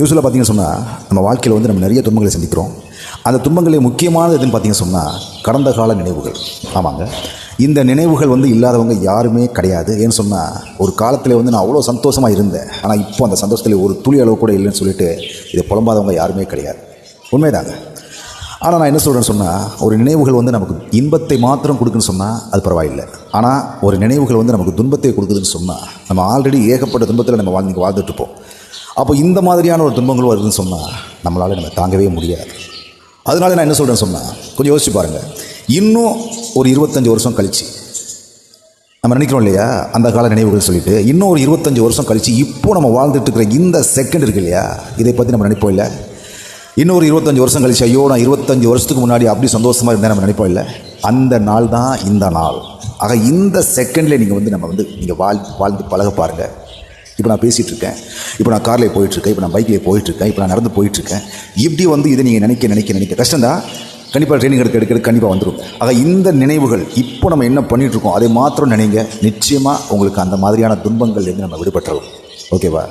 யூஸ்வலாக பார்த்தீங்கன்னு சொன்னால் நம்ம வாழ்க்கையில் வந்து நம்ம நிறைய துன்பங்களை சந்திக்கிறோம். அந்த துன்பங்களில் முக்கியமானது எதுன்னு பார்த்தீங்கன்னு சொன்னால் கடந்த கால நினைவுகள். ஆமாங்க. இந்த நினைவுகள் வந்து இல்லாதவங்க யாருமே கிடையாது. ஏன்னு சொன்னால் ஒரு காலத்தில் வந்து நான் அவ்வளோ சந்தோஷமாக இருந்தேன். ஆனால் இப்போ அந்த சந்தோஷத்தில் ஒரு துளி அளவு கூட இல்லைன்னு சொல்லிட்டு இதை புலம்பாதவங்க யாருமே கிடையாது. உண்மைதாங்க. ஆனால் நான் என்ன சொல்கிறேன்னு சொன்னால் ஒரு நினைவுகள் வந்து நமக்கு இன்பத்தை மாத்திரம் கொடுக்குன்னு சொன்னால் அது பரவாயில்லை. ஆனால் ஒரு நினைவுகள் வந்து நமக்கு துன்பத்தை கொடுக்குதுன்னு சொன்னால் நம்ம ஆல்ரெடி ஏகப்பட்ட துன்பத்தில் நம்ம வாழ்ந்து வாழ்ந்துட்டுருப்போம் அப்போ இந்த மாதிரியான ஒரு துன்பங்கள் வருதுன்னு சொன்னால் நம்மளால் நம்ம தாங்கவே முடியாது. அதனால நான் என்ன சொல்கிறேன்னு சொன்னால் கொஞ்சம் யோசிச்சு பாருங்கள் இன்னும் ஒரு இருபத்தஞ்சி வருஷம் கழிச்சு நம்ம நினைக்கிறோம் இல்லையா? அந்த கால நினைவுகள் சொல்லிட்டு இன்னும் ஒரு இருபத்தஞ்சி வருஷம் கழித்து இப்போ நம்ம வாழ்ந்துட்டு இருக்கிற இந்த செகண்ட் இருக்கு இல்லையா? இதை பற்றி நம்ம நினைப்போம் இல்லை? இன்னொரு இருபத்தஞ்சி வருஷம் கழிச்சு ஐயோ நான் இருபத்தஞ்சி வருஷத்துக்கு முன்னாடி அப்படி சந்தோஷமாக இருந்தேன் நம்ம நினைப்போம் இல்லை? அந்த நாள் தான் இந்த நாள். ஆக இந்த செகண்டில் நீங்கள் வந்து நம்ம வந்து நீங்கள் வாழ் வாழ்ந்து பழக பாருங்கள் இப்போ நான் பேசிகிட்டு இருக்கேன். இப்போ நான் காரில் போயிட்டுருக்கேன் இப்போ நான் பைக்கில் போயிட்டுருக்கேன் இப்போ நான் நடந்து போயிட்டுருக்கேன் இப்படி வந்து இதை நீங்கள் நினைக்க நினைக்க நினைக்க. கஷ்டம்தான். கண்டிப்பாக ட்ரைனிங் எடுக்க எடுக்க கண்டிப்பாக வந்துடும் ஆக இந்த நினைவுகள் இப்போ நம்ம என்ன பண்ணிகிட்ருக்கோம் அதை மாத்திரம் நினைங்க. நிச்சயமாக உங்களுக்கு அந்த மாதிரியான துன்பங்கள் இருந்து நம்ம விடுபட்டுறோம். ஓகேவா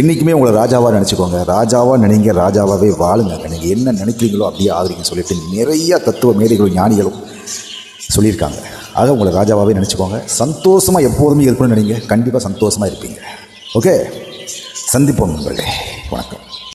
இன்றைக்குமே உங்களை ராஜாவாக நினச்சிக்கோங்க. ராஜாவாக நினைங்க ராஜாவாகவே வாழுங்க. நீங்கள் என்ன நினைக்கிறீங்களோ அப்படியே ஆகுறீங்கன்னு சொல்லிட்டு நிறைய தத்துவ மேதைகளும் ஞானிகளும் சொல்லியிருக்காங்க. ஆக உங்களை ராஜாவாகவே நினச்சிக்கோங்க. சந்தோஷமாக எப்போதுமே இருக்கணும்னு நினைங்க. கண்டிப்பாக சந்தோஷமாக இருப்பீங்க. ஓகே சந்திப்போம் நண்பர்களே வணக்கம்.